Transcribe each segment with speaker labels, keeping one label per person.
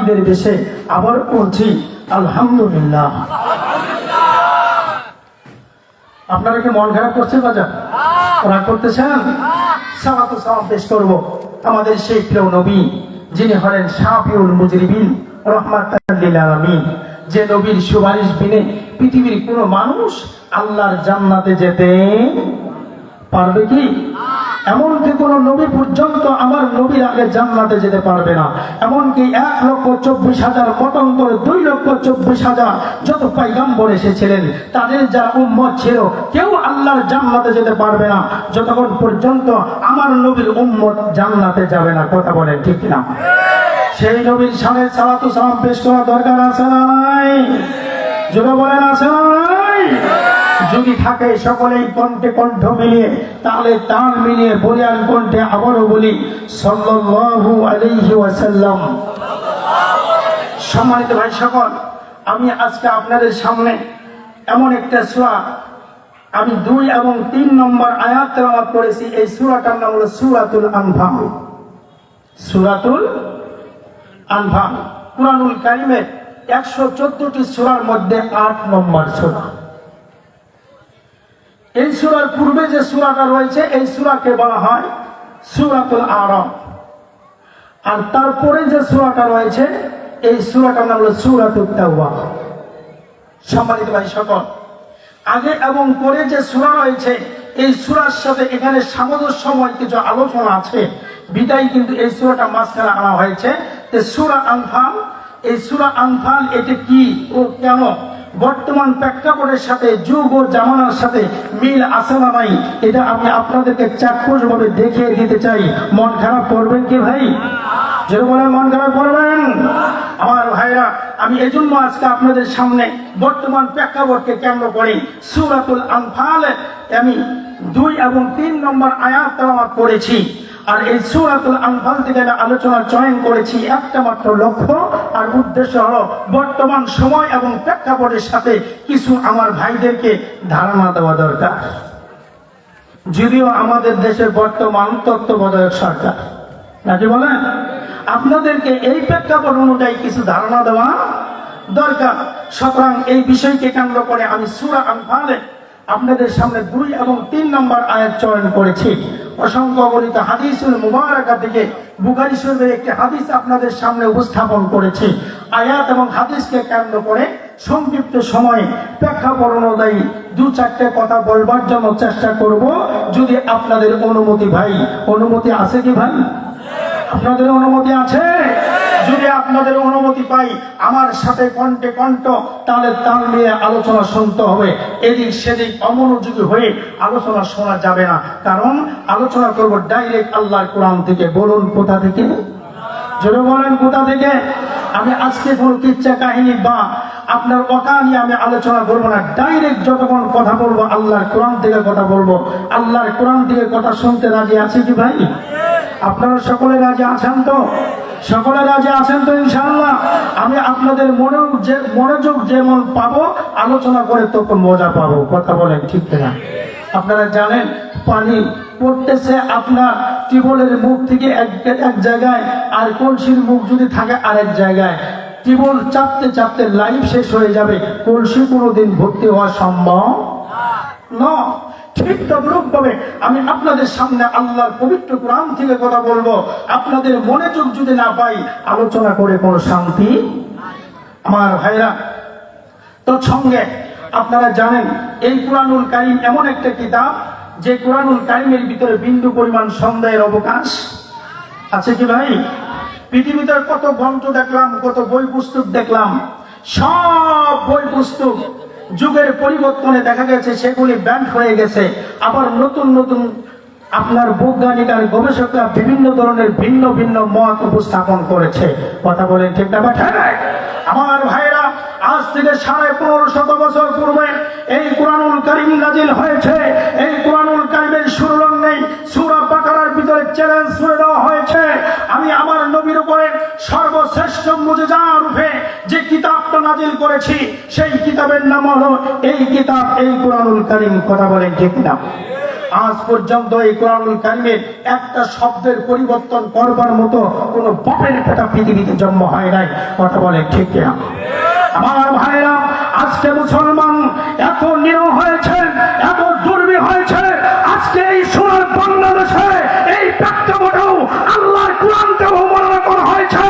Speaker 1: ঈদের দেশে আবার আলহামদুলিল্লাহ। আপনারা কি মন খারাপ করছে বাজার রাগ করতেছেন? পেশ করব। আমাদের সেই প্রিয় নবী, যিনি হলেন শাফিউল মুজরিবিন আলামিন। যে নবীর সুপারিশ বিনে পৃথিবীর কোনো মানুষ আল্লাহর জান্নাতে যেতে পারবে কি? এমনকি কোন নবী পর্যন্ত আমার নবীর আগে জান্নাতে যেতে পারবে না। এমনকি এক লক্ষ চব্বিশ হাজার মতন্তরে দুই লক্ষ চব্বিশ হাজার যত পাইগাম্বর এসেছিলেন, তাদের যা উম্মত ছিল, কেউ আল্লাহর জান্নাতে যেতে পারবে না। যতক্ষণ পর্যন্ত আমার নবীর উম্মত জান্নাতে যাবে না, কথা বলে ঠিক না সেই নবীর সামনে সালাতু সালাম পেশ করা দরকার আছে না নাই? জোরে বলেন, আছে না নাই? যদি থাকে সকলেই কণ্ঠে কণ্ঠ মিলিয়ে, তাহলে তাল মিলিয়ে বলিয়ান কণ্ঠে আবারও বলি, সাল্লাল্লাহু আলাইহি ওয়াসাল্লাম। সম্মানিত ভাই সকল, আমি আজকে আপনাদের সামনে এমন একটা সূরা, আমি দুই এবং তিন নম্বর আয়াত তেলাওয়াত করেছি, এই সূরাটার নাম হলো সুরাতুল আনফাল। সুরাতুল আনফাল। কুরআনুল কারিমের একশো চোদ্দটি সূরার মধ্যে আট নম্বর সূরা। এই সুরার পূর্বে যে সূরাটা রয়েছে, এই সূরাকে বলা হয় সুরাতুল আরাম আর তারপরে যে সূরাটা রয়েছে, এই সুরাটার নাম হলো তাওবা। সম্মানিত ভাই সকল, আগে এবং পরে যে সূরা রয়েছে, এই সুরার সাথে এখানে সামঞ্জস্যময় কিছু আলোচনা আছে। বিদায় কিন্তু এই সূরাটা মাঝখানে আনা হয়েছে। যে সূরা আনফাল, এই সুরা আনফাল এটি কি ও কেন? বর্তমান প্রেক্ষাপটের সাথে, যুগ ও জামানার সাথে মিল আছে না নাই, এটা আমি আপনাদেরকে চাক্ষুষ ভাবে দেখিয়ে দিতে চাই। মন খারাপ করবেন কি ভাই? মন খারাপ করবেন? আমার ভাইরা, আমি এই জন্য আজকে আপনাদের সামনে বর্তমান প্রেক্ষাপটকে কেন্দ্র করি সুরাতুল আনফাল আমি দুই এবং তিন নম্বর আয়াত তেলাওয়াত করেছি আর এই সুরাতুল আনফাল থেকে আমি আলোচনার চয়ন করেছি। একটা মাত্র লক্ষ্য আর উদ্দেশ্য হলো বর্তমান সময় এবং প্রেক্ষাপটের সাথে কিছু আমার ভাইদেরকে ধারণা দেওয়া দরকার। যদিও আমাদের দেশের বর্তমান তত্ত্বাবধায়ক সরকার। নাকি বলেন? আপনাদেরকে এই প্রেক্ষাপট অনুযায়ী কিছু ধারণা দেওয়া দরকার। সুতরাং এই বিষয়কে কেন্দ্র করে আমি সুরা আনফালে আপনাদের সামনে দুই এবং তিন নম্বর আয়াত চয়ন করেছি। অসংখ্য গণিত হাদিসুল মুবারাকা থেকে বুখারি শরীফের একটি হাদিস আপনাদের সামনে উপস্থাপন করেছি। আয়াত এবং হাদিসকে কেন্দ্র করে সংক্ষিপ্ত সময়ে প্রেক্ষাপট অনুযায়ী দু চারটে কথা বলবার জন্য চেষ্টা করব। যদি আপনাদের অনুমতি ভাই, অনুমতি আছে কি ভাই? আপনাদের অনুমতি আছে? যদি আপনাদের অনুমতি পাই, আমার সাথে কণ্ঠে কণ্ঠ, তাহলে তাল নিয়ে আলোচনা শুনতে হবে। এদিক সেদিক অমনোযোগী হয়ে আলোচনা শোনা যাবে না। কারণ আলোচনা করব ডাইরেক্ট আল্লাহর কোরআন থেকে। বলুন, কোথা থেকে? জোরে বলেন, কোথা থেকে? আমি আজকে কোনো কিচ্ছা কাহিনী বা আপনার নিয়ে আমি আলোচনা করব না। ডাইরেক্ট যতক্ষণ কথা বলব, আল্লাহর কোরআন থেকে কথা বলব। আল্লাহর কোরআন থেকে কথা শুনতে রাজি আছে কি ভাই? আপনারা সকলে রাজি আছেন তো? সকলে রাজি আছেন তো ইনশাল্লাহ আমি আপনাদের মনোযোগ যে, মনোযোগ যেমন পাবো, আলোচনা করে তখন মজা পাবো। কথা বলেন ঠিক না আপনারা জানেন, পানি পড়তেছে আপনার টিউবওয়েলের মুখ থেকে এক এক জায়গায়, আর কলসির মুখ যদি থাকে আরেক জায়গায়। টিউবওয়েল চাপতে চাপতে লাইফ শেষ হয়ে যাবে। কলসি কোনোদিন ভর্তি হওয়া সম্ভব না। ঠিক তদ্রুপ ভাবে আমি আপনাদের সামনে আল্লাহর পবিত্র কোরআন থেকে কথা বলব। আপনাদের মনোযোগ যদি না পাই, আলোচনা করে কোনো শান্তি? আমার ভাইরা তো সঙ্গে আপনারা জানেন, এই কোরআনুল কারিম এমন একটা কিতাব, যে কোরআনুল কারিমের ভিতরে বিন্দু পরিমাণ সন্দেহের অবকাশ। আছে কি ভাই? পৃথিবীতে কত গ্রন্থ দেখলাম, কত বই পুস্তক দেখলাম, সব বই পুস্তক যুগের পরিবর্তনে দেখা গেছে সেগুলি ব্যান্ড হয়ে গেছে। আবার নতুন নতুন আপনার বৈজ্ঞানিক আর গবেষকরা বিভিন্ন ধরনের ভিন্ন ভিন্ন মত উপস্থাপন করেছে। কথা বলেন ঠিক না বা আমার ভাইরা আজ থেকে সাড়ে পনেরো শত বছর পূর্বে এই কোরআনুল কারিম নাজিল হয়েছে। এই কোরআনুল কারিমের নেই সুরা বাকারার ভিতরে চ্যালেঞ্জ করে দেওয়া হয়েছে। আমি আমার নবীর উপরে সর্বশ্রেষ্ঠ মুজেজা রূপে যে কিতাবটা নাজিল করেছি, সেই কিতাবের নাম হলো এই কিতাব, এই কোরআনুল কারিম। কথা বলেন ঠিক না আজ পর্যন্ত এই কোরআনুল কারিমে একটা শব্দের পরিবর্তন করবার মতো কোনো বাপের পেটা পৃথিবীতে জন্ম হয় নাই। কথা বলে ঠিক কিনা? আমার ভাইরা, আজকে মুসলমান এত নিরহ হয়েছে, এত দুর্বি হয়েছে, আজকে এই সোনার বাংলাদেশে এই প্রেক্ষাপটেও আল্লাহর কোরআনকে অবমাননা করা হয়েছে।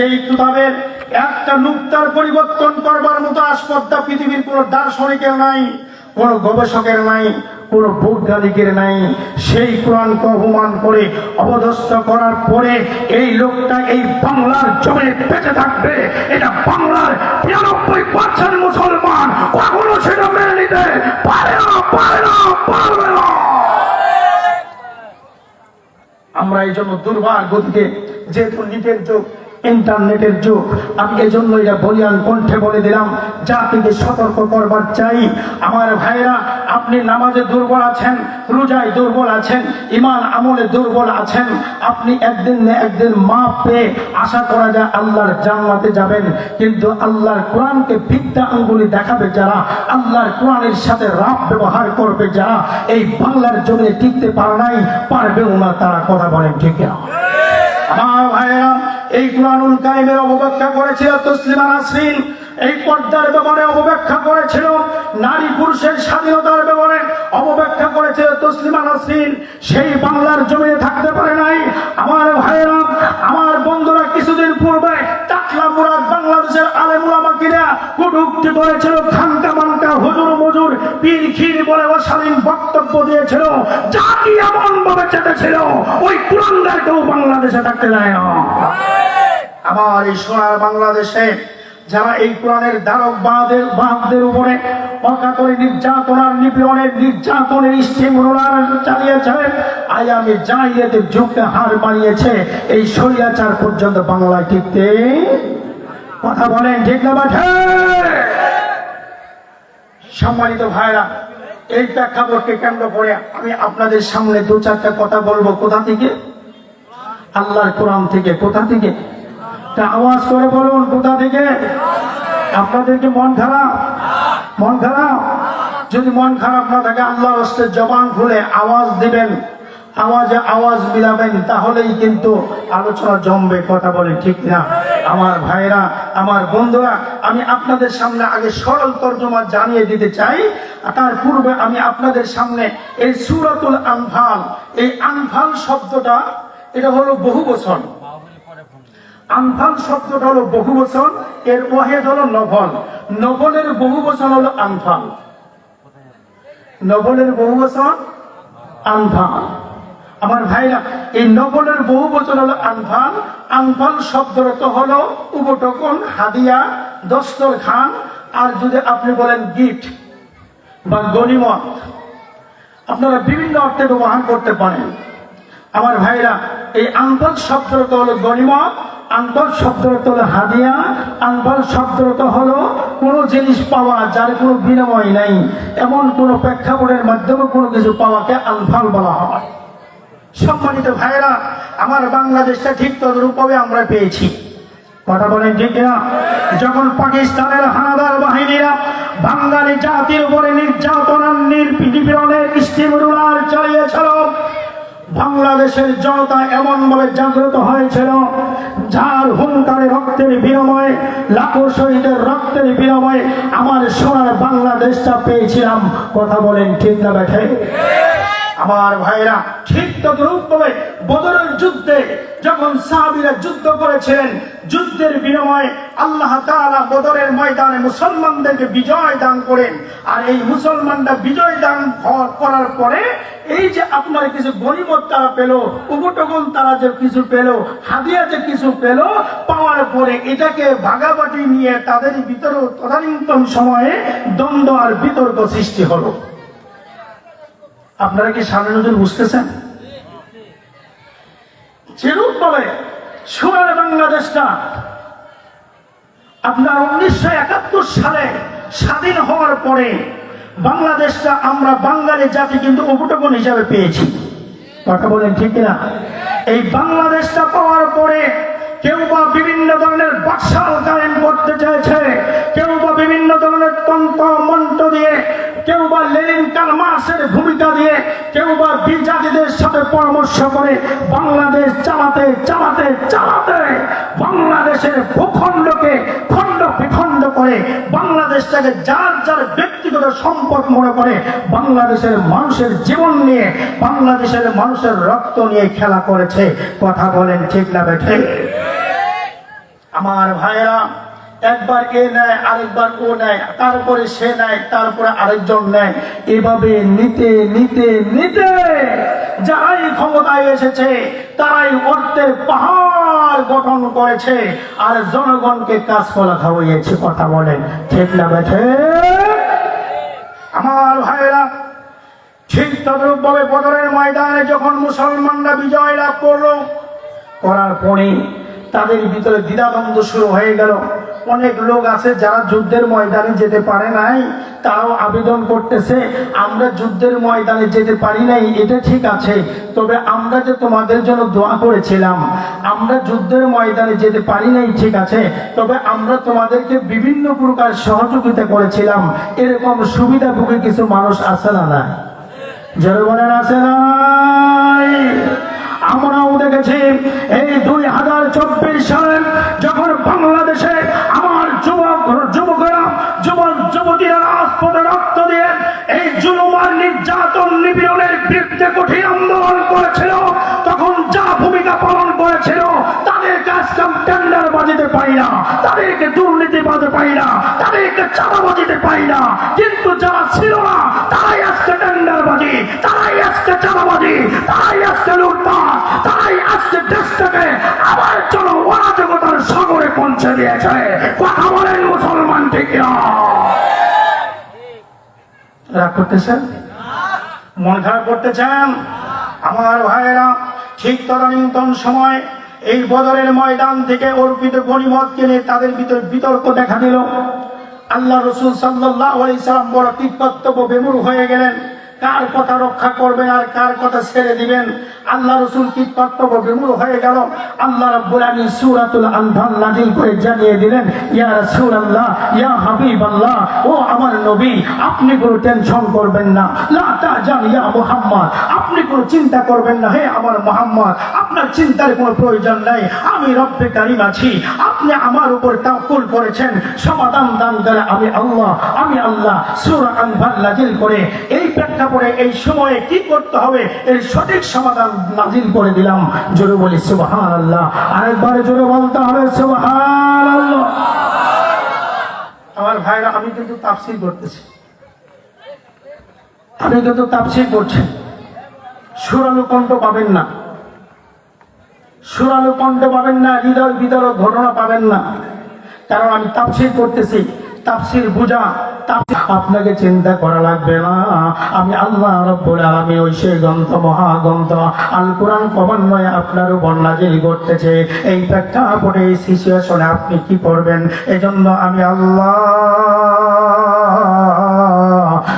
Speaker 1: যেই কিতাবের একটা নুক্তার পরিবর্তন করবার মতো আসপদ্দা পৃথিবীর কোন দার্শনিকের নাই, কোন গবেষকের নাই, কোন বৈজ্ঞানিকের নাই। সেই কোরআনকে অপমান করে অবদস্থ করার পরে এই লোকটা এই বাংলার জমিনে বেঁচে থাকবে। এটা বাংলার বিরানব্বই পার্সেন্ট মুসলমান কখনো সেটা মেনে নিতে পারে না পারে না, পারবে না। আমরা এই জন্য দুর্বার গতিতে যেহেতু নিটের যুগ ইন্টারনেটের যুগ। আমি এই জন্য এটা বলিয়ান কণ্ঠে বলে দিলাম জাতিকে সতর্ক করবার চাই। আমার ভাইরা আপনি নামাজে দুর্বল আছেন, রোজায় দুর্বল আছেন ইমান আমলে দুর্বল আছেন, আপনি একদিন না একদিন মা পেয়ে আশা করা যায় আল্লাহর জান্নাতে যাবেন। কিন্তু আল্লাহর কোরআনকে বিদ্যা আঙ্গুলি দেখাবে যারা, আল্লাহর কোরআনের সাথে রাব ব্যবহার করবে যারা, এই বাংলার জমিনে টিকতে পারে নাই, পারবেও না তারা কথা বলেন, ঠিক আমার ভাইয়েরা এই কোরআনুল কারিমের অবব্যাখ্যা করেছিল তসলিমা নাসরিন। এই পর্দার ব্যাপারে অবব্যাখ্যা করেছিল নারী পুরুষের স্বাধীনতার ব্যাপারে অবব্যাখ্যা করেছিল তসলিমা নাসরিন। সেই বাংলার জমিনে থাকতে পারে নাই। আমার ভাইয়েরা, আমার বন্ধুরা কিছুদিন পূর্বে মুরাদ বাংলাদেশের করেছিল, খানকা মানকা হুজুর মজুর পীর খির বলে অশালীন বক্তব্য দিয়েছিল, জাতি এমন ভাবে ওই কুরঙ্গারকেও বাংলাদেশে থাকতে এই সোনার বাংলাদেশে যারা এই কোরআনের দ্বারক বাহাদের বাহকদের উপরে অকাতরে নির্যাতনার নিপীড়নের নির্যাতনের স্টিম রোলার চালিয়েছে আজ আমি জাহিয়াতের যুগকে হার বানিয়েছে এই শরিয়াচার পর্যন্ত বাংলায় টিকতে কথা বলেন, ঠিক সম্মানিত ভাইরা, এই প্রেক্ষাপটকে কেন্দ্র করে আমি আপনাদের সামনে দু চারটা কথা বলব। কোথা থেকে? আল্লাহর কোরআন থেকে। কোথা থেকে? তা আওয়াজ করে বলুন, কোথা থেকে? আপনাদের কি মন খারাপ? মন খারাপ? যদি মন খারাপ না থাকে, আল্লাহর হস্তে জবান খুলে আওয়াজ দিবেন। আওয়াজে আওয়াজ মিলাবেন, তাহলেই কিন্তু আলোচনা জমবে, কথা বলে ঠিক না আমার ভাইরা আমার বন্ধুরা, আমি আপনাদের সামনে আগে সরল তর্জমা জানিয়ে দিতে চাই। তার পূর্বে আমি আপনাদের সামনে এই সুরাতুল আনফাল, এই আনফাল শব্দটা, এটা হলো বহু বচন। আনফাল শব্দটা হলো বহু বচন, এর ওয়াহেদ হলো নভল নভলের বহু বচন হলো আনফাল। নভলের বহু বচন, আনফাল। আমার ভাইরা, এই নবলের বহু বচন হলো আনফাল আনফাল শব্দরত হলো উপটকন, হাদিয়া, দস্তর খান। আর যদি আপনি বলেন গিফট বা গনিমত আপনারা বিভিন্ন অর্থে ব্যবহার করতে পারেন। আমার ভাইরা, এই আনফাল শব্দরত হলো গনিমত আনফাল শব্দরত হলো হাদিয়া আনফাল শব্দরত হলো কোনো জিনিস পাওয়া যার কোনো বিনিময় নাই। এমন কোনো প্রেক্ষাপটের মাধ্যমে কোনো কিছু পাওয়াকে আনফাল বলা হয়। সম্মানিত ভাইরা আমার বাংলাদেশটা ঠিক তদরূপভাবে আমরা পেয়েছি। কথা বলেন ঠিক না যখন পাকিস্তানের হানাদার বাহিনীরা বাঙালি জাতির উপরে নির্যাতনার নির্পীড়নের স্টিম রুলার চালিয়েছিল, বাংলাদেশের জনতা এমন ভাবে জাগ্রত হয়েছিল, যার হুঙ্কারে রক্তের বিনিময়ে, লাখো শহীদের রক্তের বিনিময়ে আমার সোনার বাংলাদেশটা পেয়েছিলাম। কথা বলেন ঠিক না দেখে আমার ভাইরা ঠিক তদরূপ ভাবে বদরের যুদ্ধে যখন সাহাবীরা যুদ্ধ করেছিলেন যুদ্ধের বিনিময়ে আল্লাহ তাআলা বদরের ময়দানে মুসলমানদেরকে বিজয় দান করেন। আর এই মুসলমানরা বিজয় দান করার পরে এই যে আপনার কিছু গরিমত তারা পেল উপটকন তারা যে কিছু পেল হাদিয়া যে কিছু পেল, পাওয়ার পরে এটাকে ভাগাবাটি নিয়ে তাদের ভিতরে তদানীন্তন সময়ে দ্বন্দ্ব আর বিতর্ক সৃষ্টি হলো। আপনারা কি সামনে নজর বুঝতেছেন? যেরূপ ভাবে সোনার বাংলাদেশটা আপনার উনিশশো একাত্তর সালে স্বাধীন হওয়ার পরে বাংলাদেশটা আমরা বাঙালি জাতি কিন্তু উপটকন হিসাবে পেয়েছি। কথা বলেন ঠিক না এই বাংলাদেশটা পাওয়ার পরে কেউ বা বিভিন্ন ধরনের বাকশাল কায়েম করতে চাইছে, কেউ বা বিভিন্ন ধরনের তন্ত্র মন্ত্র দিয়ে কেউ বা লেনিন কালমাসের ভূমিকা দিয়ে, কেউ বা বিজাতিদের সাথে পরামর্শ করে বাংলাদেশ চালাতে চালাতে চালাতে, বাংলাদেশের ভূখণ্ডকে খণ্ড বিখণ্ড করে, বাংলাদেশটাকে যার যার ব্যক্তিগত সম্পদ মনে করে, বাংলাদেশের মানুষের জীবন নিয়ে, বাংলাদেশের মানুষের রক্ত নিয়ে খেলা করেছে। কথা বলেন ঠিক না বেঠে? আমার ভাইয়েরা একবার এ নেয়, আরেকবার ও নেয়, তারপরে সে নেয়, তারপরে আরেকজন নেয়। এভাবে নিতে নিতে নিতে যারাই ক্ষমতায় এসেছে, তারাই অর্থের পাহাড় গঠন করেছে আর জনগণকে কাজ করা খাওয়াইয়েছে, কথা বলেন, ঠিক না বেঠে আমার ভাইয়েরা, ঠিক তদ্রুপভাবে বদরের ময়দানে যখন মুসলমানরা বিজয় লাভ করল, করার পরে তাদের ভিতরে দ্বিধাদ্বন্দ্ব শুরু হয়ে গেল। অনেক লোক আছে যারা যুদ্ধের ময়দানে যেতে পারে নাই, তারাও আবেদন করতেছে, আমরা যুদ্ধের ময়দানে যেতে পারি নাই, এটা ঠিক আছে, তবে আমরা যে তোমাদের জন্য দোয়া করেছিলাম, আমরা যুদ্ধের ময়দানে যেতে পারি নাই, ঠিক আছে, তবে আমরা তোমাদেরকে বিভিন্ন প্রকার সহযোগিতা করেছিলাম, এরকম সুবিধাভোগী কিছু মানুষ আছে না না বলেন, আছে নাই। আমরাও দেখেছি এই দুই হাজার চব্বিশ সালে যখন বাংলাদেশে আমার যুবক, যুবকেরা, যুবক, যুবতীরা রাজপথে রক্ত দিয়ে এই জুলুমার নির্যাতন নিপীড়নের বিরুদ্ধে কঠিন আন্দোলন করেছিল, তখন যা ভূমিকা পালন করেছিল তাদের কাজটা টেন্ডার বাজিতে পাই না। তাদেরকে দুর্নীতি বাজে পাই না। তাদেরকে চাঁদাবাজিতে পাই না। কিন্তু যারা ছিল না, তারাই আজকে টেন্ডার বাজি তারাই আজকে তারাই আজকে তারাই আজকে দেশটাকে আবার চলো অরাজকতার সাগরে পৌঁছে দিয়েছে। কথা বলেন মুসলমান ঠিক না রাগ করতেছেন? মন খারাপ করতেছেন? আমার ভাইয়েরা, ঠিক তদানীন্তন সময় এই বদরের ময়দান থেকে অর্পিত গণিমত কেনে তাদের ভিতরে বিতর্ক দেখা দিল। আল্লাহ রসুল সাল্লাহ সাল্লাম বড় তিপত্তব্য বেমুর হয়ে গেলেন। কার কথা রক্ষা করবেন আর কার কথা ছেড়ে দিবেন? আল্লাহ রসুল কি কর্তব্য বিমূল হয়ে গেল? আল্লাহ রাব্বুল আলামিন সূরাতুল আনফাল নাযিল করে জানিয়ে দিলেন, ইয়া রাসূলুল্লাহ, ইয়া হাবিবাল্লাহ, ও আমার নবী, আপনি কোনো টেনশন করবেন না। লা তাজান ইয়া মুহাম্মদ, আপনি কোনো চিন্তা করবেন না, হে আমার মুহাম্মদ, আপনার চিন্তার কোনো প্রয়োজন নাই, আমি রব্বে কারীম আছি, আপনি আমার উপর তাওকুল করেছেন, সমাধান দান করে আমি আল্লাহ আমি আল্লাহ, সূরা আনফাল নাযিল করে এই প্রেক্ষাপটে এই সময়ে কি করতে হবে? এর সঠিক সমাধান নাজিল করে দিলাম। জোরে বলি সুবহান আল্লাহ আরেকবার জোরে বলতে হবে সুবহান আমার ভাইরা, আমি কিন্তু তাফসীর করতেছি। আমি কিন্তু তাফসীর করছি। সুরালু কণ্ঠ পাবেন না। সুরালু কণ্ঠ পাবেন না, হৃদয় বিদরক ঘটনা পাবেন না। কারণ আমি তাফসীর করতেছি। তাফসীর বুঝা আপনাকে চিন্তা করা লাগবে না। আমি আল্লাহ রব্বুল আলামিন ওই গ্রন্থ, মহাগ্রন্থ আল আপনার উপর করতেছে। এই প্রেক্ষাপটে এই সিচুয়েশনে আপনি কি করবেন এজন্য আমি আল্লাহ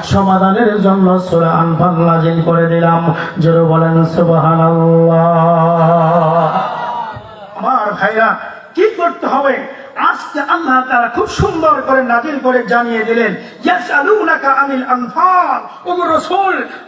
Speaker 1: সমাধানের জন্য সূরা আনফাল নাজিল করে দিলাম। জোরে বলেন, সুবহানাল্লাহ। আমার ভাইরা, কি করতে হবে? আজকে আল্লাহ তারা খুব সুন্দর করে নাজিল করে জানিয়ে দিলেন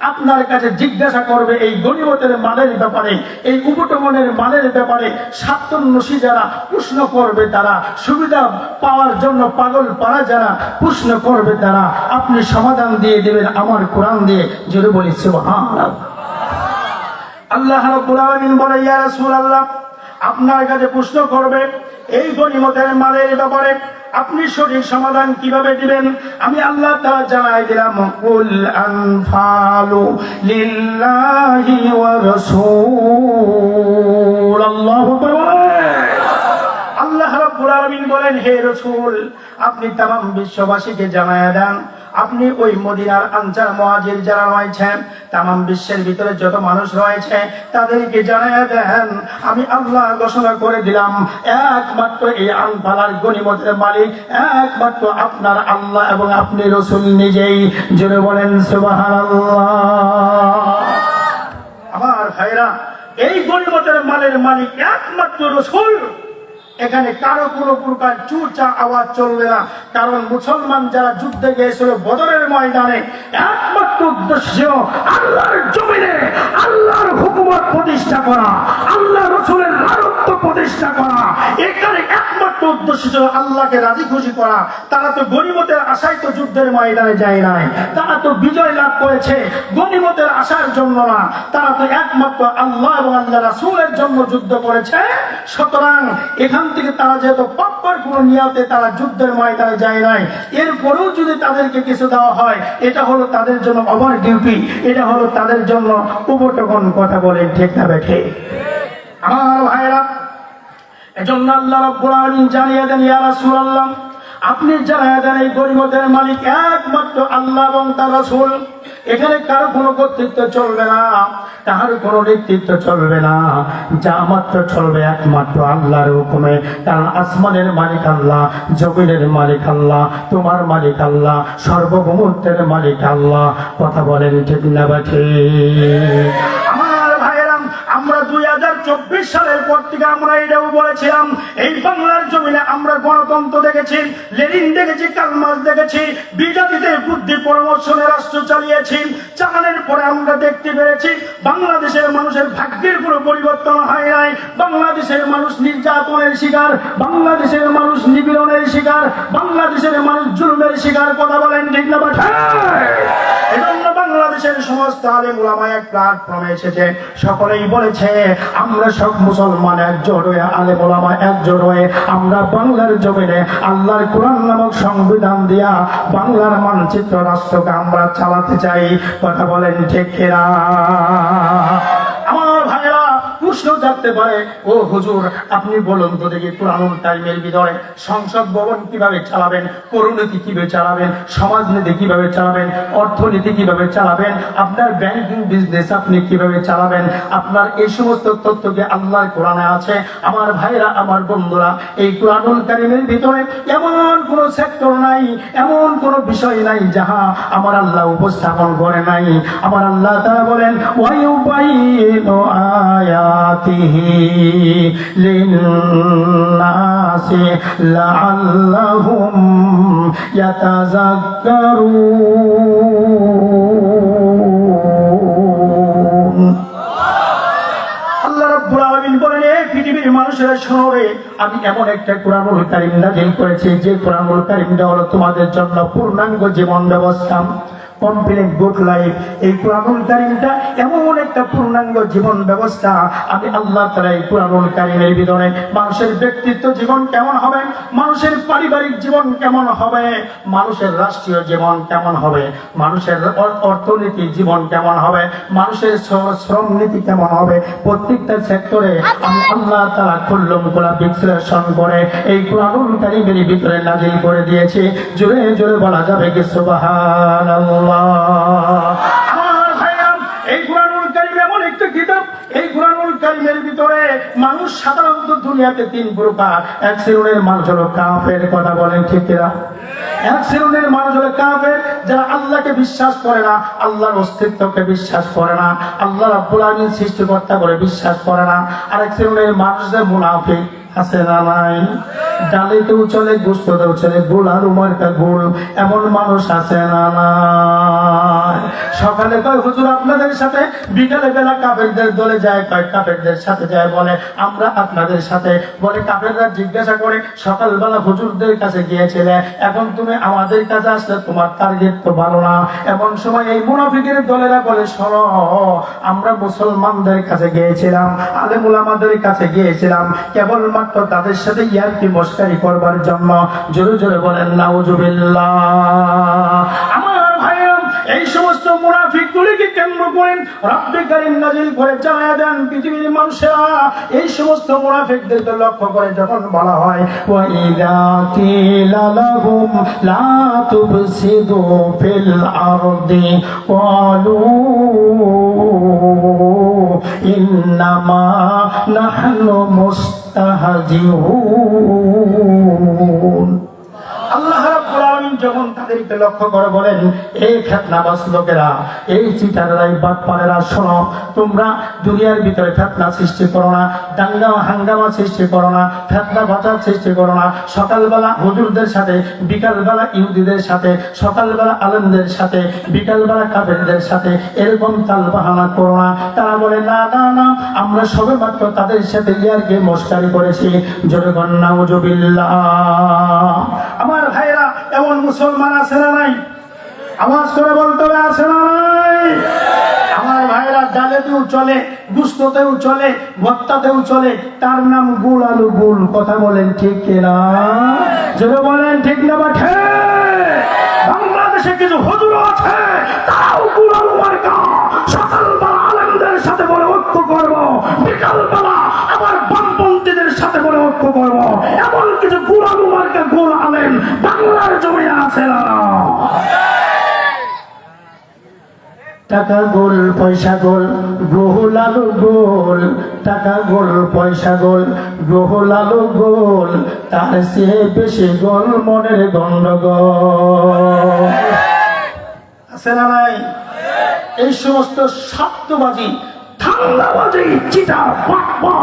Speaker 1: আপনার কাছে জিজ্ঞাসা করবে এই গনিমতের মানের ব্যাপারে, এই উপটমনের মানের ব্যাপারে। স্বার্থন্বেষী যারা প্রশ্ন করবে তারা, সুবিধা পাওয়ার জন্য পাগল পাড়া যারা প্রশ্ন করবে তারা, আপনি সমাধান দিয়ে দেবেন আমার কোরআন দিয়ে। জোরে বলি, সুবহানাল্লাহ। আল্লাহ বলে আপনার কাছে প্রশ্ন করবে এই গণিমতের মালের ব্যাপারে আপনি সঠিক সমাধান কীভাবে দিবেন? আমি আল্লাহ তা জানাই দিলাম, কুল আনফালু লিল্লাহি ওয়া রাসূল। আল্লাহু রাব্বুল আলামিন বলেন, হে রসুল, আপনি তাম বিশ্ববাসীকে জানায় দেন। আপনি ওই মদিনার আনসার মহাজির যারা রয়েছেন, তামাম বিশ্বের ভিতরে যত মানুষ রয়েছে, তাদেরকে জানায় দেন। আমি আল্লাহ ঘোষণা করে দিলাম, একমাত্র এই আনফালার গণিমতের মালিক, একমাত্র আপনার আল্লাহ এবং আপনি রসুল নিজেই। জুড়ে বলেন, সুবহানাল্লাহ। আমার ভাইরা, এই গরিবতের মালের মালিক একমাত্র রসুল। এখানে কারও কোনো প্রকার চুচা আওয়াজ চলবে না। কারণ মুসলমান যারা যুদ্ধে গিয়েছিল বদরের ময়দানে, একমাত্র উদ্দেশ্য আল্লাহর জমিনে আল্লাহর হুকুমত প্রতিষ্ঠা করা আল্লাহ রসুলের রাজত্ব প্রতিষ্ঠা করা। এখানে একমাত্র উদ্দেশ্য ছিল আল্লাহকে রাজি খুশি করা। তারা তো গরিবতের আশায় তো যুদ্ধের ময়দানে যায় নাই। তারা তো বিজয় লাভ করেছে গনিমতের আশার জন্য না। তারা তো একমাত্র আল্লাহ এবং আল্লাহ রাসূলের জন্য যুদ্ধ করেছে। সুতরাং এখান থেকে তারা যেহেতু পাপ্পার কোনো নিয়াতে তারা যুদ্ধের ময়দানে যায় নাই। এরপরেও যদি তাদেরকে কিছু দেওয়া হয়, এটা হলো তাদের জন্য ওভার ডিউটি, এটা হলো তাদের জন্য উপটকন কথা বলেন, ঠিক না বেঠে আমার ভাইরা এজন্য আল্লাহ রব্বুল আলামিন জানিয়ে দেন, ইয়া রাসূলুল্লাহ আপনি দেন এই গরিবদের মালিক, একমাত্র আল্লাহ এবং তার রাসূল, এখানে কারও কোনো কর্তৃত্ব চলবে না, তাহার কোনো নেতৃত্ব চলবে না। যা মাত্র চলবে একমাত্র আল্লাহর হুকুমে। কারণ আসমানের মালিক আল্লাহ, জমিনের মালিক আল্লাহ, তোমার মালিক আল্লাহ, সর্বভৌমত্বের মালিক আল্লাহ। কথা বলেন ঠিক না বাঠে আমার ভাইয়েরাম আমরা দুই হাজার চব্বিশ সালের পর থেকে আমরা এটাও বলেছিলাম, এই বাংলার জমিনে আমরা গণতন্ত্র দেখেছি, লেনিন দেখেছি, কালমাস দেখেছি বিজাতিদের বুদ্ধি পরামর্শনে রাষ্ট্র চালিয়েছি, চালানোর পরে আমরা দেখতে পেরেছি, বাংলাদেশের মানুষের ভাগ্যের কোনো পরিবর্তন হয় নাই, বাংলাদেশের মানুষ নির্যাতনের শিকার, বাংলাদেশের মানুষ নিপীড়নের শিকার, বাংলাদেশের মানুষ জুলুমের শিকার, কথা বলেন ঠিক না বাংলাদেশের সমস্ত আলেম ওলামা এক প্ল্যাটফর্মে এসেছে সকলেই বলেছে, আমরা সব মুসলমান একজোট হয়ে, আলেম ওলামা একজোট হয়ে, আমরা বাংলার জমিনে আল্লাহর কোরআন নামক সংবিধান দিয়া বাংলার মানচিত্র রাষ্ট্রকে আমরা চালাতে চাই কথা বলেন ঠিক কিনা? প্রশ্ন থাকতে পারে, ও হুজুর, আপনি বলুন তো দেখি পুরানুল টাইমের ভিতরে সংসদ ভবন কীভাবে চালাবেন করুণীতি কীভাবে চালাবেন, সমাজনীতি কীভাবে চালাবেন, অর্থনীতি কীভাবে চালাবেন, আপনার ব্যাংকিং বিজনেস আপনি কীভাবে চালাবেন, আপনার এই সমস্ত তথ্যকে আল্লাহর কোরআনে আছে? আমার ভাইরা, আমার বন্ধুরা, এই কোরআনুল কারিমের ভিতরে এমন কোন সেক্টর নাই, এমন কোন বিষয় নাই যাহা আমার আল্লাহ উপস্থাপন করে নাই। আমার আল্লাহ তারা বলেন ওয়ায়ুবাইনু আল্লাহ পৃথিবীর মানুষেরা আমি এমন একটা করেছি, যে কোরআনুল কারীমটা হলো তোমাদের জন্য পূর্ণাঙ্গ জীবন ব্যবস্থা। কমপ্লিট গুড লাইফ এই কোরআনুল কারীমটা এমন একটা পূর্ণাঙ্গ জীবন ব্যবস্থা। আমি আল্লাহ তাআলা এই কোরআনুল কারীমের ভিতরে মানুষের ব্যক্তিত্ব জীবন কেমন হবে? মানুষের পারিবারিক জীবন কেমন হবে? মানুষের রাষ্ট্রীয় জীবন কেমন হবে? মানুষের অর্থনীতি জীবন কেমন হবে? মানুষের শ্র- শ্রম নীতি কেমন হবে? প্রত্যেকটা সেক্টরে আমি আল্লাহ তারা খুল্লম গোলা বিশ্লেষণ করে এই কোরআনুল কারিমের ভিতরে নাজিল করে দিয়েছি। জোরে জোরে বলা যাবে কি সুবহানাল্লাহ। মানুষ এক মানুষ কথা বলেন এক মানুষ কাফের আল্লাহকে বিশ্বাস করে না আল্লাহর অস্তিত্বকে বিশ্বাস করে না আল্লাহ রাব্বুল আলামিন সৃষ্টিকর্তা করে বিশ্বাস করে না। আরেক শ্রেণির মানুষদের মুনাফিক। আছে ডালিতেও চলে চলে, গোল আর গোল, এমন মানুষ আছে সকালে কয়, হুজুর, আপনাদের সাথে বিকালে বেলা কাফেরদের দলে যায়, কয়, কাফেরদের সাথে যায় বলে, আমরা আপনাদের সাথে বলে কাফেররা জিজ্ঞাসা করে, সকালবেলা হুজুরদের কাছে গিয়েছিলে, এখন তুমি আমাদের কাছে আসলে তোমার টার্গেট তো ভালো না। এমন সময় এই মুনাফিকের দলেরা বলে সর আমরা মুসলমানদের কাছে গিয়েছিলাম, আলেমুল আমাদের কাছে গিয়েছিলাম কেবলমাত্র তাদের সাথে ইয়ারকি মস্কারি করবার জন্য জোরে জোরে বলেন, নাউজুবিল্লাহ। আমার ভাইরা, এই সমস্ত মুনাফিকগুলিকে কেন্দ্র করেন রব্বে কারিম নাজিল করে জানায় দেন পৃথিবীর মানুষেরা। এই সমস্ত মুনাফিকদেরকে লক্ষ্য করে যখন বলা হয় মুস্তাহজিউন আল্লাহ যখন তাদেরকে লক্ষ্য করে বলেন এই লোকেরা, এই শোনো, তোমরা দুনিয়ার ভিতরে সৃষ্টি করো না, দাঙ্গা, হাঙ্গামা সৃষ্টি করো না সৃষ্টি করো না। সকালবেলা সাথে, বিকালবেলা ইহুদিদের সাথে, সকালবেলা আলমদের সাথে, বিকালবেলা কাফেরদের সাথে এরকম তাল বাহানা করো না। তারা বলে, না না না, আমরা সবে মাত্র তাদের সাথে ইয়ারকে মস্কারি করেছি। জোরে গন্না আমার ভাইরা এমন মুসলমান আছে না নাই? আওয়াজ করে বলতে হবে, আছে না নাই? আমার ভাইরা ডালেতেও চলে, গুস্ততেও চলে ভত্তাতেও চলে, তার নাম গুল আলু গুল। কথা বলেন ঠিক কিনা যদি বলেন ঠিক না বা? বাংলাদেশে কিছু হুজুর আছে, তারাও গুল আলু মার্কা। সকালবেলা আলেমদের সাথে বলে ঐক্য করব, বিকালবেলা ঐক্য করব এমন কিছু গুল আলু মার্কা গুল আলেম বাংলার জমি আছে টাকা গোল, পয়সা গোল গ্রহ লালু গোল। টাকা গোল, পয়সা গোল গ্রহ লালু গোল। তার সে বেশি গোল মনের গন্ডগোল। নাই? এই সমস্ত শব্দবাজি ঠান্ডাবাজি বাটপা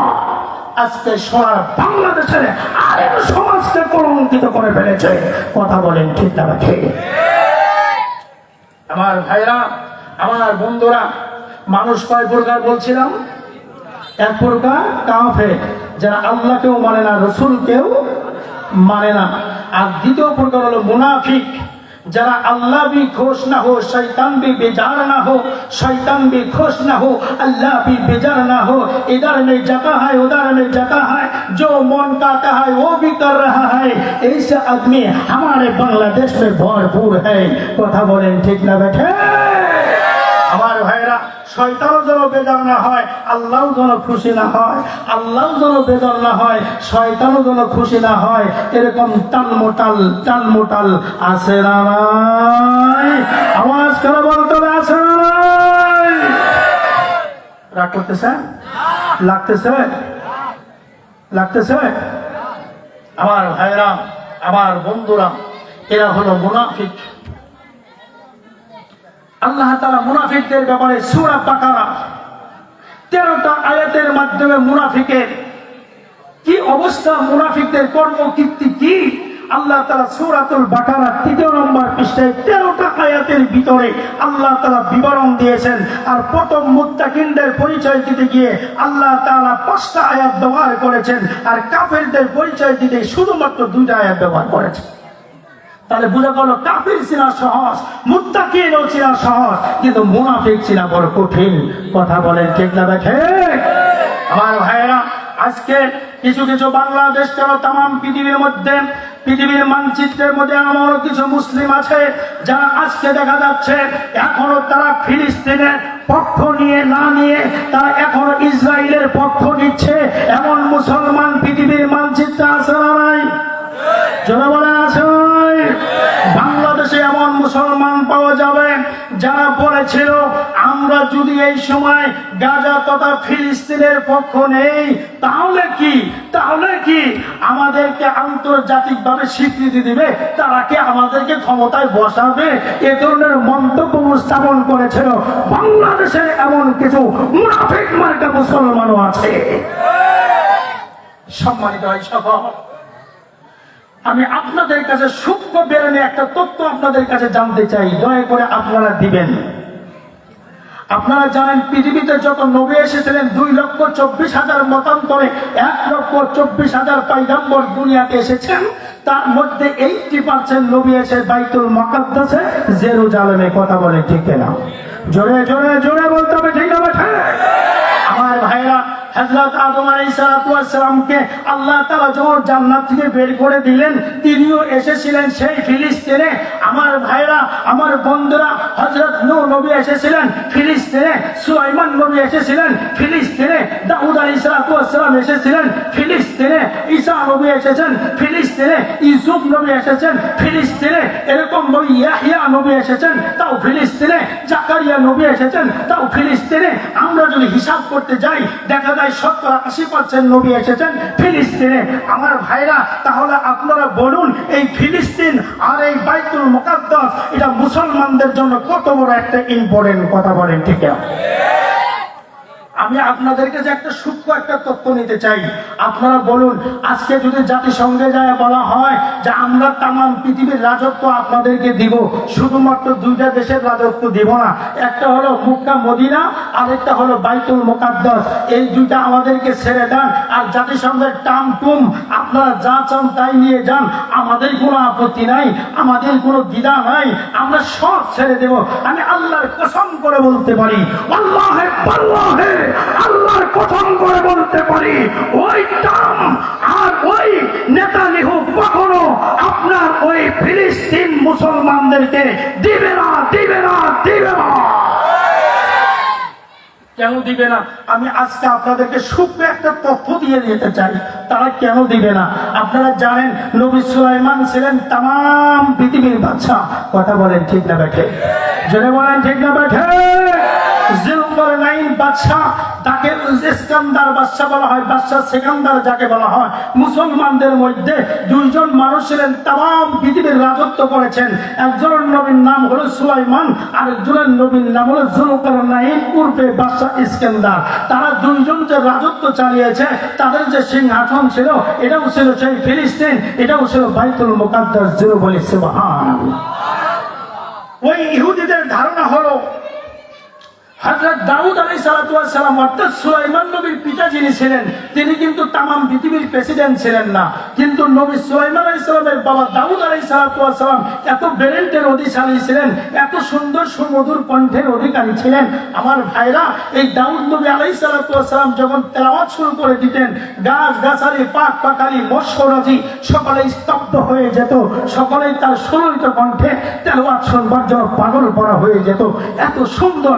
Speaker 1: আজকে সোনার বাংলাদেশের আরেক সমাজকে কলঙ্কিত করে ফেলেছে। কথা বলেন ঠিক না ঠিক? আমার ভাইরা, আমার বন্ধুরা, মানুষ কয় প্রকার বলছিলাম? এক প্রকার কাফে যারা আল্লাহকেও মানে না, রসুলকেও মানে না। আর দ্বিতীয় প্রকার হলো মুনাফিক। যারা अल्लाह भी खुश ना हो शैतान भी बेजार ना हो शैतान भी खुश ना हो अल्लाह भी बेजार ना हो इधर में जगह है उधर में जगह है जो मन काटा है वो भी कर रहा है ऐसे आदमी हमारे बांग्लादेश में भरपूर है কথা বলেন ঠিক না বেঠে আমার ভাইরা শয়তানও যেন বেজার না হয় আল্লাহ যেন খুশি না হয় আল্লাহ যেন বেজার না হয়, শয়তানও যেন খুশি না হয়, এরকম টাল মোটাল টাল মোটাল আছে না আওয়াজ করে বলতে হবে, আছে রাগ করতেছে? লাগতেছে? লাগতেছে? আমার ভাইরা আমার বন্ধুরা, এরা হলো মুনাফিক। আল্লাহ তারা মুনাফিকদের ব্যাপারে সুরা পাকারা তেরোটা আয়াতের মাধ্যমে মুনাফিকের কি অবস্থা, মুনাফিকদের কর্মকীর্তি কি? আল্লাহ তারা সুরাতুল বাকারা তৃতীয় নম্বর পৃষ্ঠায় তেরোটা আয়াতের ভিতরে আল্লাহ তারা বিবরণ দিয়েছেন। আর প্রথম মুত্তাকিনদের পরিচয় দিতে গিয়ে আল্লাহ তাআলা পাঁচটা আয়াত ব্যবহার করেছেন। আর কাফেরদের পরিচয় দিতে শুধুমাত্র দুইটা আয়াত ব্যবহার করেছেন। তাহলে বোঝা গেল কাফির চিনা সহজ, মুত্তাকিনও চিনা সহজ, কিন্তু মুনাফিক চিনা বড় কঠিন। কথা বলেন ঠিক না দেখে আমার ভাইয়েরা, আজকে কিছু কিছু বাংলাদেশ কেন তাম পৃথিবীর মধ্যে, পৃথিবীর মানচিত্রের মধ্যে এমনও কিছু মুসলিম আছে, যারা আজকে দেখা যাচ্ছে এখনও তারা ফিলিস্তিনের পক্ষ নিয়ে, না নিয়ে তারা এখনও ইসরায়েলের পক্ষ নিচ্ছে। এমন মুসলমান পৃথিবীর মানচিত্রে আছে না নাই? জনগণের আছে? বাংলাদেশে এমন মুসলমান পাওয়া যাবে যারা বলেছিল, আমরা যদি এই সময় গাজা তথা ফিলিস্তিনের পক্ষ নেই, তাহলে কি? তাহলে কি? আমাদেরকে আন্তর্জাতিকভাবে স্বীকৃতি দিবে? তারা কি আমাদেরকে ক্ষমতায় বসাবে? এ ধরনের মন্তব্য উপস্থাপন করেছিল বাংলাদেশের এমন কিছু মুনাফিক মার্কা মুসলমানও আছে। সম্মানিত হয় সকল আমি আপনাদের কাছে সূক্ষ্ম বেরোনে একটা তথ্য আপনাদের কাছে জানতে চাই। দয়া করে আপনারা দিবেন। আপনারা জানেন, পৃথিবীতে যত নবী এসেছিলেন, দুই লক্ষ চব্বিশ হাজার মতান্তরে এক লক্ষ চব্বিশ হাজার পাইগাম্বর দুনিয়াতে এসেছেন। তার মধ্যে এইটি পার্সেন্ট নবী এসে বাইতুল মকাদ্দাসে জেরুজালেমে কথা বলে ঠিক না জোরে জোরে জোরে বলতে হবে, ঠিক না আমার ভাইরা হযরত আদম আলাইসালামকে সালামকে আল্লাহ তালা যখন জান্নাত থেকে বের করে দিলেন, তিনিও এসেছিলেন সেই ফিলিস্তিনে। আমার ভাইরা, আমার বন্ধুরা হজরত নূর নবী এসেছিলেন ফিলিস্তিনে, সুলাইমান নবী এসেছিলেন ফিলিস্তিনে, দাউদ আলী সালাতাম এসেছিলেন ফিলিস্তিনে। ঈসা নবী এসেছেন, ফিলিস্তিনে ইউসুফ নবী এসেছেন, ফিলিস্তিনে এরকম নবী ইয়াহিয়া নবী এসেছেন, তাও ফিলিস্তিনে জাকারিয়া নবী এসেছেন, তাও ফিলিস্তিনে। আমরা যদি হিসাব করতে যাই, দেখা যায় সত্তর আশি পার্সেন্ট নবী এসেছেন, ফিলিস্তিনে। আমার ভাইরা, তাহলে আপনারা বলুন, এই ফিলিস্তিন আর এই বাইতুল মুকাদ্দাস, এটা মুসলমানদের জন্য কত বড় একটা ইম্পর্টেন্ট কথা বলেন ঠিক আছে আমি আপনাদেরকে যে একটা সূক্ষ্ম একটা তথ্য নিতে চাই। আপনারা বলুন, আজকে যদি জাতিসংঘে যায় বলা হয় যে আমরা তাম পৃথিবীর রাজত্ব আপনাদেরকে দিব, শুধুমাত্র দুইটা দেশের রাজত্ব দিব না, একটা হলো মুক্কা, মদিনা, আরেকটা হলো বাইতুল মোকাদ্দাস। এই দুইটা আমাদেরকে ছেড়ে দেন, আর জাতিসংঘের টাম টুম, আপনারা যা চান তাই নিয়ে যান, আমাদের কোনো আপত্তি নাই, আমাদের কোনো দ্বিধা নাই, আমরা সব ছেড়ে দেব। আমি আল্লাহর কসম করে বলতে পারি, আল্লাহে আল্লাহে আল্লাহর কসম করে বলতে পারি, ওই টাম আর ওই নেতা নেহু কখনো আপনার ওই ফিলিস্তিন মুসলমানদেরকে দিবে না দিবে না দিবে না। কেন দিবে না? আমি আজকে আপনাদেরকে সূক্ষ্ম একটা তথ্য দিয়ে দিতে চাই। তারা কেন দিবে না? আপনারা জানেন, নবী সুলাইমান ছিলেন তাম পৃথিবীর বাচ্চা কথা বলেন ঠিক না বেঠে জেনে বলেন ঠিক না বেঠে জিলকর নাইন বাদশা তাকে ইস্কান্দার বাদশা বলা হয় বাদশা সেকান্দার যাকে বলা হয়। মুসলমানদের মধ্যে দুইজন মানুষ ছিলেন তাম পৃথিবীর রাজত্ব করেছেন। একজনের নবীর নাম হলো সুলাইমান আর একজনের নবীর নাম হলো জুলকর নাইন পূর্বে বাদশা ইস্কান্দার। তারা দুইজন যে রাজত্ব চালিয়েছে, তাদের যে সিংহাসন ছিল, এটাও ছিল সেই ফিলিস্তিন, এটাও ছিল বাইতুল মুকাদ্দাস জিরো বলে ওই ইহুদিদের ধারণা হলো হজরত দাউদ আলী সালাম, অর্থাৎ নবীর পিতা যিনি ছিলেন, তিনি কিন্তু তামাম পৃথিবীর প্রেসিডেন্ট ছিলেন না। কিন্তু নবী আলী সালামের বাবা দাউদ আলী সালাম এত অধিকারী ছিলেন, এত সুন্দর সুমধুর কণ্ঠের অধিকারী ছিলেন। আমার ভাইরা, এই দাউদ নবী আলাই সালাম যখন তেলাওয়াত শুরু করে দিতেন, গাছ, গাছালি, পাক, পাকালি মৎস্যরাজি সকলে স্তব্ধ হয়ে যেত, সকলেই তার সুললিত কণ্ঠে তেলাওয়াত শুনবার জন্য পাগল পড়া হয়ে যেত। এত সুন্দর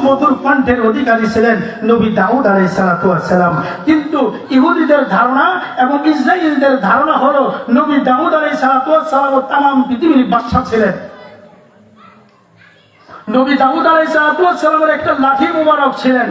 Speaker 1: সুমধুর কণ্ঠের অধিকারী ছিলেন নবী দাউদ আলাই সালাতাম কিন্তু ইহুদিদের ধারণা এবং ইসরায়েলদের ধারণা হলো নবী দাউদ আলাই সালাতাম তাম পৃথিবীর বাদশাহ ছিলেন। নবী দাউদ আলাই সালাতামের একটা লাঠি মুবারক ছিলেন।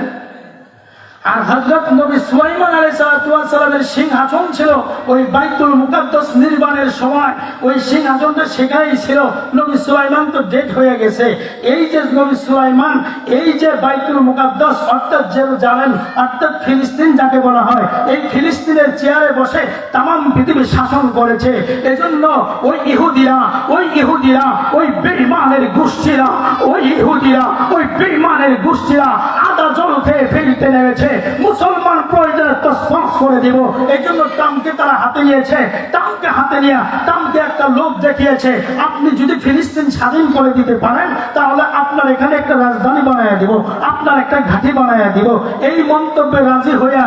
Speaker 1: আর হজরত নবী সুলাইমান আলী সালামের সিংহাসন ছিল ওই বাইতুল মুকাদ্দাস নির্মাণের সময়। ওই সিংহাসনটা সেখানেই ছিল। নবী সুলাইমান তো ডেট হয়ে গেছে। এই যে নবী সুলাইমান, এই যে বাইতুল মুকাদ্দাস, অর্থাৎ জেরুজালেম, অর্থাৎ ফিলিস্তিন যাকে বলা হয়, এই ফিলিস্তিনের চেয়ারে বসে তামাম পৃথিবী শাসন করেছে। এজন্য ওই ইহুদিরা ওই ইহুদিরা, ওই বেইমানের গোষ্ঠীরা, ওই ইহুদিরা, ওই বেইমানের গোষ্ঠীরা আদা জল খেয়ে ফেলতে নেমেছে। মুসলমান প্রয়োজনে তসমাস করে দিব। এই জন্য ট্রাম্পকে তারা হাতে নিয়েছে। ট্রাম্পকে হাতে নিয়ে ট্রাম্পকে একটা লোক দেখিয়েছে। আপনি যদি ফিলিস্তিন স্বাধীন করে দিতে পারেন, তাহলে আপনার এখানে একটা রাজধানী বানায় দিব, আপনার একটা ঘাঁটি বানায় দিব। এই মন্তব্যে রাজি হইয়া